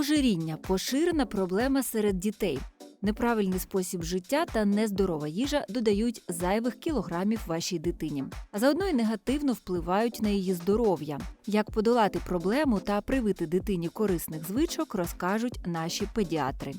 Ожиріння поширена проблема серед дітей. Неправильний спосіб життя та нездорова їжа додають зайвих кілограмів вашій дитині, а заодно й негативно впливають на її здоров'я. Як подолати проблему та привити дитині корисних звичок, розкажуть наші педіатри.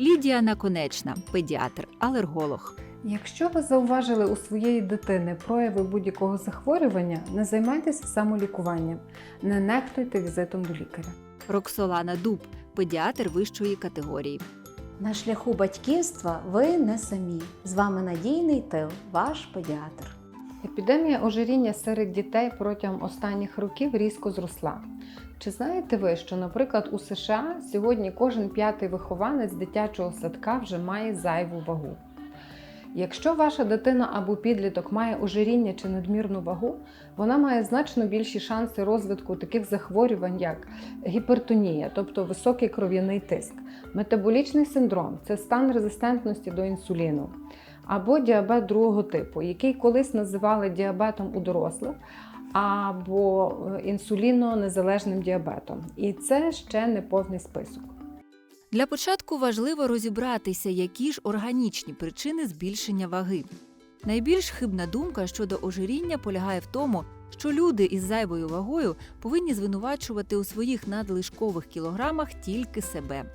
Лідія Наконечна, педіатр, алерголог. Якщо ви зауважили у своєї дитини прояви будь-якого захворювання, не займайтеся самолікуванням, не нехтуйте візитом до лікаря. Роксолана Дуб, педіатр вищої категорії. На шляху батьківства ви не самі. З вами надійний тил, ваш педіатр. Епідемія ожиріння серед дітей протягом останніх років різко зросла. Чи знаєте ви, що, наприклад, у США сьогодні кожен п'ятий вихованець дитячого садка вже має зайву вагу? Якщо ваша дитина або підліток має ожиріння чи надмірну вагу, вона має значно більші шанси розвитку таких захворювань, як гіпертонія, тобто високий кров'яний тиск, метаболічний синдром це стан резистентності до інсуліну, або діабет другого типу, який колись називали діабетом у дорослих, або е, інсулінонезалежним діабетом. І це ще не повний список. Для початку важливо розібратися, які ж органічні причини збільшення ваги. Найбільш хибна думка щодо ожиріння полягає в тому, що люди із зайвою вагою повинні звинувачувати у своїх надлишкових кілограмах тільки себе.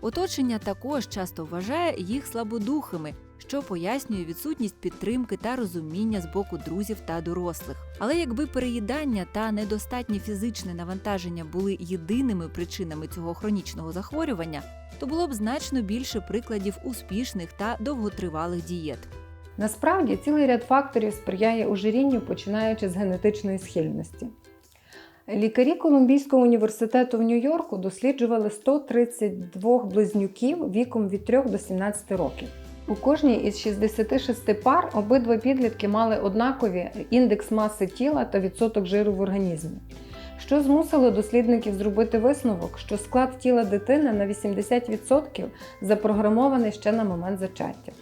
Оточення також часто вважає їх слабодухими, що пояснює відсутність підтримки та розуміння з боку друзів та дорослих. Але якби переїдання та недостатнє фізичне навантаження були єдиними причинами цього хронічного захворювання, то було б значно більше прикладів успішних та довготривалих дієт. Насправді цілий ряд факторів сприяє ожирінню, починаючи з генетичної схильності. Лікарі Колумбійського університету в Нью-Йорку досліджували 132 близнюків віком від 3 до 17 років. У кожній із 66 пар обидва підлітки мали однакові індекс маси тіла та відсоток жиру в організмі, що змусило дослідників зробити висновок, що склад тіла дитини на 80% запрограмований ще на момент зачаття.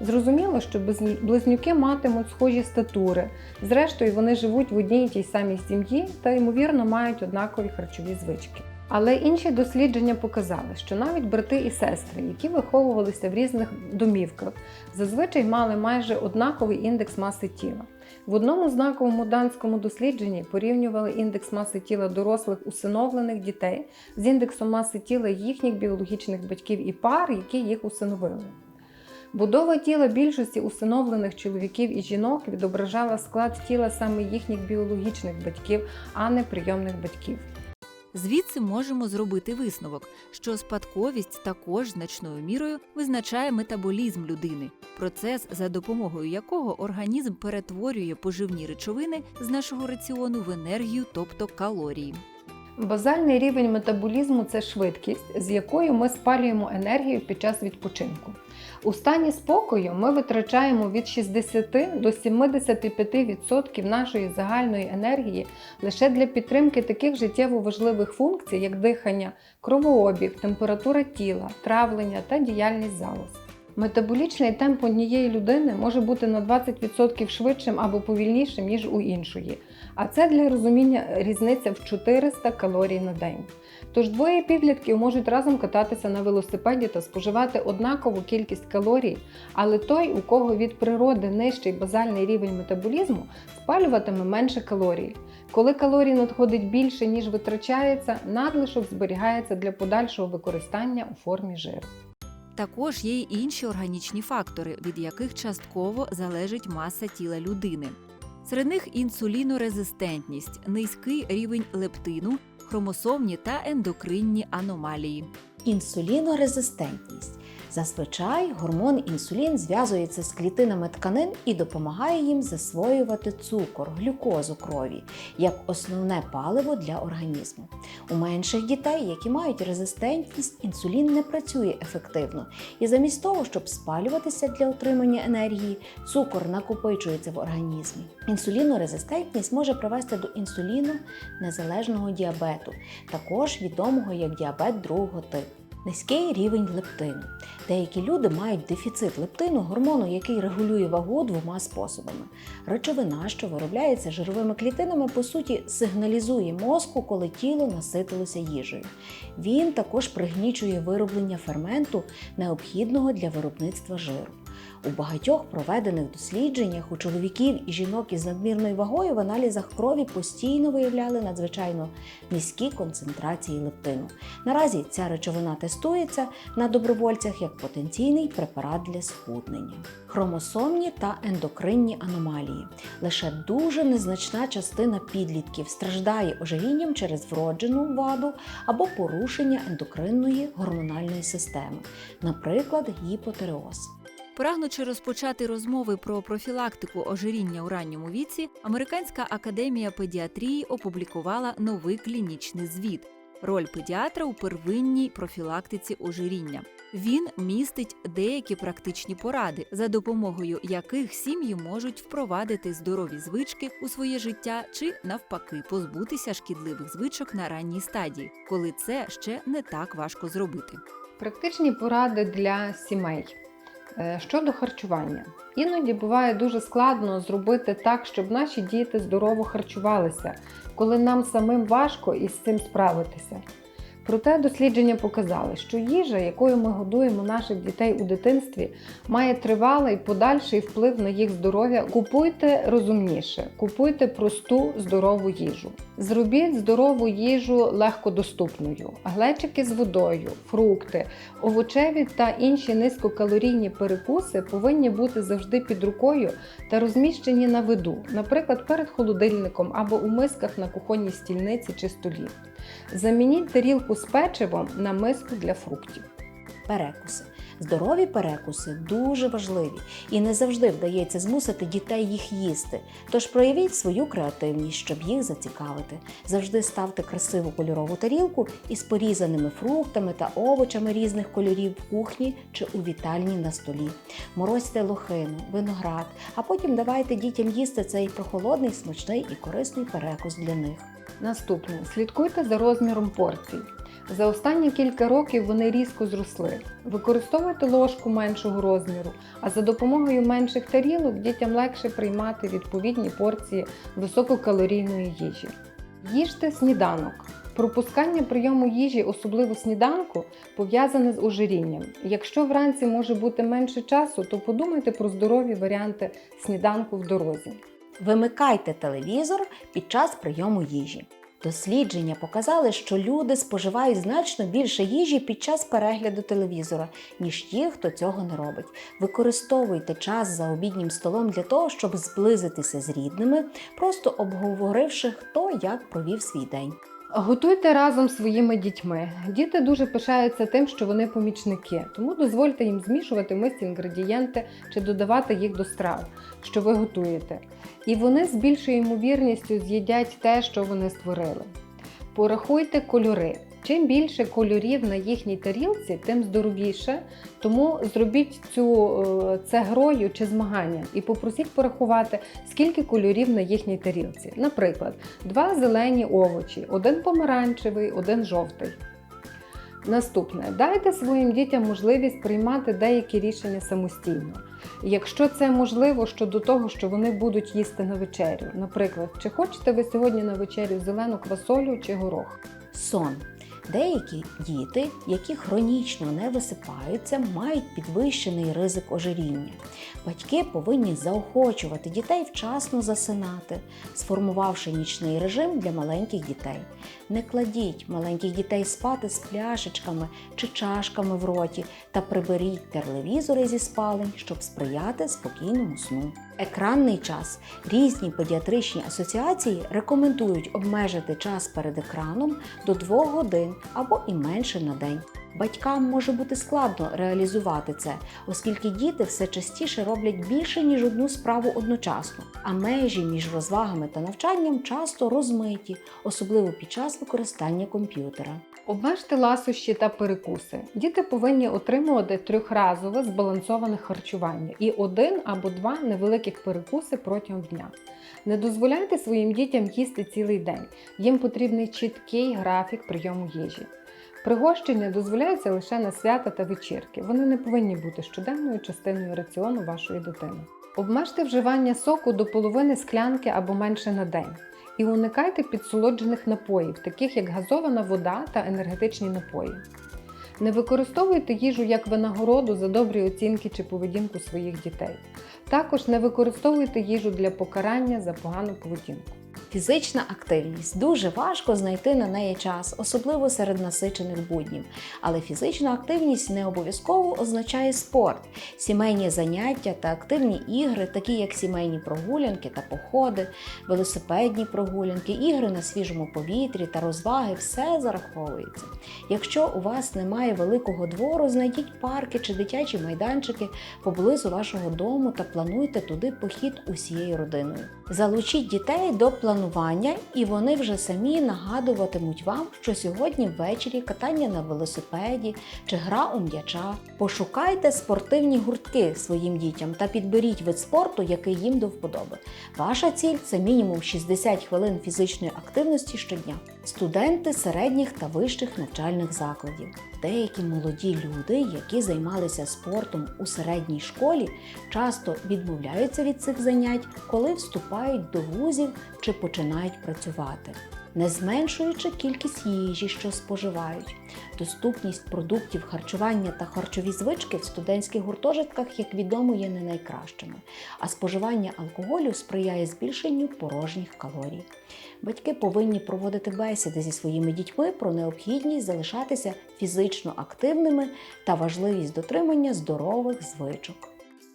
Зрозуміло, що близнюки матимуть схожі статури, зрештою вони живуть в одній і тій самій сім'ї та, ймовірно, мають однакові харчові звички. Але інші дослідження показали, що навіть брати і сестри, які виховувалися в різних домівках, зазвичай мали майже однаковий індекс маси тіла. В одному знаковому данському дослідженні порівнювали індекс маси тіла дорослих усиновлених дітей з індексом маси тіла їхніх біологічних батьків і пар, які їх усиновили. Будова тіла більшості усиновлених чоловіків і жінок відображала склад тіла саме їхніх біологічних батьків, а не прийомних батьків. Звідси можемо зробити висновок, що спадковість також значною мірою визначає метаболізм людини, процес, за допомогою якого організм перетворює поживні речовини з нашого раціону в енергію, тобто калорії. Базальний рівень метаболізму це швидкість, з якою ми спалюємо енергію під час відпочинку. У стані спокою ми витрачаємо від 60 до 75% нашої загальної енергії лише для підтримки таких життєво важливих функцій, як дихання, кровообіг, температура тіла, травлення та діяльність залоз. Метаболічний темп однієї людини може бути на 20% швидшим або повільнішим, ніж у іншої. А це для розуміння різниця в 400 калорій на день. Тож двоє підлітків можуть разом кататися на велосипеді та споживати однакову кількість калорій, але той, у кого від природи нижчий базальний рівень метаболізму, спалюватиме менше калорій. Коли калорій надходить більше, ніж витрачається, надлишок зберігається для подальшого використання у формі жиру. Також є й інші органічні фактори, від яких частково залежить маса тіла людини. Серед них інсулінорезистентність, низький рівень лептину, хромосомні та ендокринні аномалії. Інсулінорезистентність. Зазвичай гормон інсулін зв'язується з клітинами тканин і допомагає їм засвоювати цукор, глюкозу крові як основне паливо для організму. У менших дітей, які мають резистентність, інсулін не працює ефективно, і замість того, щоб спалюватися для отримання енергії, цукор накопичується в організмі. Інсулінорезистентність може привести до інсуліну незалежного діабету, також відомого як діабет другого типу. Низький рівень лептину. Деякі люди мають дефіцит лептину, гормону, який регулює вагу двома способами. Речовина, що виробляється жировими клітинами, по суті, сигналізує мозку, коли тіло наситилося їжею. Він також пригнічує вироблення ферменту, необхідного для виробництва жиру. У багатьох проведених дослідженнях у чоловіків і жінок із надмірною вагою в аналізах крові постійно виявляли надзвичайно низькі концентрації лептину. Наразі ця речовина тестується на добровольцях як потенційний препарат для схуднення. Хромосомні та ендокринні аномалії. Лише дуже незначна частина підлітків страждає ожирінням через вроджену ваду або порушення ендокринної гормональної системи, наприклад, гіпотереоз. Прагнучи розпочати розмови про профілактику ожиріння у ранньому віці, Американська академія педіатрії опублікувала новий клінічний звіт роль педіатра у первинній профілактиці ожиріння. Він містить деякі практичні поради, за допомогою яких сім'ї можуть впровадити здорові звички у своє життя чи навпаки позбутися шкідливих звичок на ранній стадії, коли це ще не так важко зробити. Практичні поради для сімей щодо харчування. Іноді буває дуже складно зробити так, щоб наші діти здорово харчувалися, коли нам самим важко із цим справитися. Проте дослідження показали, що їжа, якою ми годуємо наших дітей у дитинстві, має тривалий подальший вплив на їх здоров'я. Купуйте розумніше, купуйте просту здорову їжу. Зробіть здорову їжу легкодоступною. Глечики з водою, фрукти, овочеві та інші низькокалорійні перекуси повинні бути завжди під рукою та розміщені на виду, наприклад, перед холодильником або у мисках на кухонній стільниці чи столі. Замініть тарілку з печивом на миску для фруктів. Перекуси. Здорові перекуси дуже важливі і не завжди вдається змусити дітей їх їсти. Тож проявіть свою креативність, щоб їх зацікавити. Завжди ставте красиву кольорову тарілку із порізаними фруктами та овочами різних кольорів в кухні чи у вітальні на столі. Морозьте лохину, виноград, а потім давайте дітям їсти цей прохолодний, смачний і корисний перекус для них. Наступне слідкуйте за розміром порцій. За останні кілька років вони різко зросли. Використовуйте ложку меншого розміру, а за допомогою менших тарілок дітям легше приймати відповідні порції висококалорійної їжі. Їжте сніданок. Пропускання прийому їжі, особливо сніданку, пов'язане з ожирінням. Якщо вранці може бути менше часу, то подумайте про здорові варіанти сніданку в дорозі. Вимикайте телевізор під час прийому їжі. Дослідження показали, що люди споживають значно більше їжі під час перегляду телевізора, ніж ті, хто цього не робить. Використовуйте час за обіднім столом для того, щоб зблизитися з рідними, просто обговоривши, хто як провів свій день. Готуйте разом своїми дітьми. Діти дуже пишаються тим, що вони помічники, тому дозвольте їм змішувати мисці інгредієнти чи додавати їх до страв, що ви готуєте. І вони з більшою ймовірністю з'їдять те, що вони створили. Порахуйте кольори. Чим більше кольорів на їхній тарілці, тим здоровіше. Тому зробіть цю е, це грою чи змаганням і попросіть порахувати, скільки кольорів на їхній тарілці. Наприклад, два зелені овочі, один помаранчевий, один жовтий. Наступне, дайте своїм дітям можливість приймати деякі рішення самостійно. Якщо це можливо щодо того, що вони будуть їсти на вечерю. Наприклад, чи хочете ви сьогодні на вечерю зелену квасолю чи горох? Сон. Деякі діти, які хронічно не висипаються, мають підвищений ризик ожиріння. Батьки повинні заохочувати дітей вчасно засинати, сформувавши нічний режим для маленьких дітей. Не кладіть маленьких дітей спати з пляшечками чи чашками в роті та приберіть телевізори зі спалень, щоб сприяти спокійному сну. Екранний час. Різні педіатричні асоціації рекомендують обмежити час перед екраном до 2 годин або і менше на день. Батькам може бути складно реалізувати це, оскільки діти все частіше роблять більше ніж одну справу одночасно, а межі між розвагами та навчанням часто розмиті, особливо під час використання комп'ютера. Обмежте ласощі та перекуси. Діти повинні отримувати трьохразове збалансоване харчування і один або два невеликих перекуси протягом дня. Не дозволяйте своїм дітям їсти цілий день. Їм потрібний чіткий графік прийому їжі. Пригощення дозволяються лише на свята та вечірки. Вони не повинні бути щоденною частиною раціону вашої дитини. Обмежте вживання соку до половини склянки або менше на день. І уникайте підсолоджених напоїв, таких як газована вода та енергетичні напої. Не використовуйте їжу як винагороду за добрі оцінки чи поведінку своїх дітей. Також не використовуйте їжу для покарання за погану поведінку. Фізична активність дуже важко знайти на неї час, особливо серед насичених буднів. Але фізична активність не обов'язково означає спорт. Сімейні заняття та активні ігри, такі як сімейні прогулянки та походи, велосипедні прогулянки, ігри на свіжому повітрі та розваги все зараховується. Якщо у вас немає великого двору, знайдіть парки чи дитячі майданчики поблизу вашого дому та плануйте туди похід усією родиною. Залучіть дітей до планування, і вони вже самі нагадуватимуть вам, що сьогодні ввечері катання на велосипеді чи гра у м'яча. Пошукайте спортивні гуртки своїм дітям та підберіть вид спорту, який їм до вподоби. Ваша ціль це мінімум 60 хвилин фізичної активності щодня. Студенти середніх та вищих навчальних закладів. Деякі молоді люди, які займалися спортом у середній школі, часто відмовляються від цих занять, коли вступають до вузів чи починають працювати. Не зменшуючи кількість їжі, що споживають, доступність продуктів харчування та харчові звички в студентських гуртожитках, як відомо, є не найкращими, а споживання алкоголю сприяє збільшенню порожніх калорій. Батьки повинні проводити бесіди зі своїми дітьми про необхідність залишатися фізично активними та важливість дотримання здорових звичок.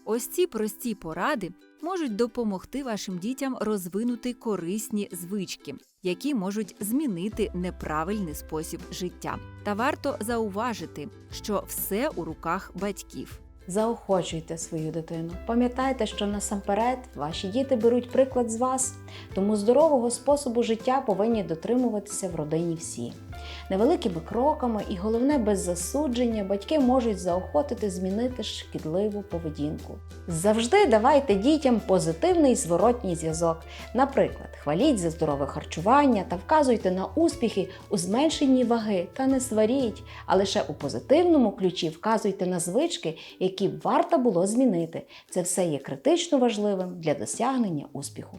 Ось ці прості поради можуть допомогти вашим дітям розвинути корисні звички, які можуть змінити неправильний спосіб життя. Та варто зауважити, що все у руках батьків. Заохочуйте свою дитину. Пам'ятайте, що насамперед ваші діти беруть приклад з вас, тому здорового способу життя повинні дотримуватися в родині всі. Невеликими кроками і головне без засудження батьки можуть заохотити змінити шкідливу поведінку. Завжди давайте дітям позитивний зворотній зв'язок. Наприклад, хваліть за здорове харчування та вказуйте на успіхи у зменшенні ваги та не сваріть, а лише у позитивному ключі вказуйте на звички, які варто було змінити. Це все є критично важливим для досягнення успіху.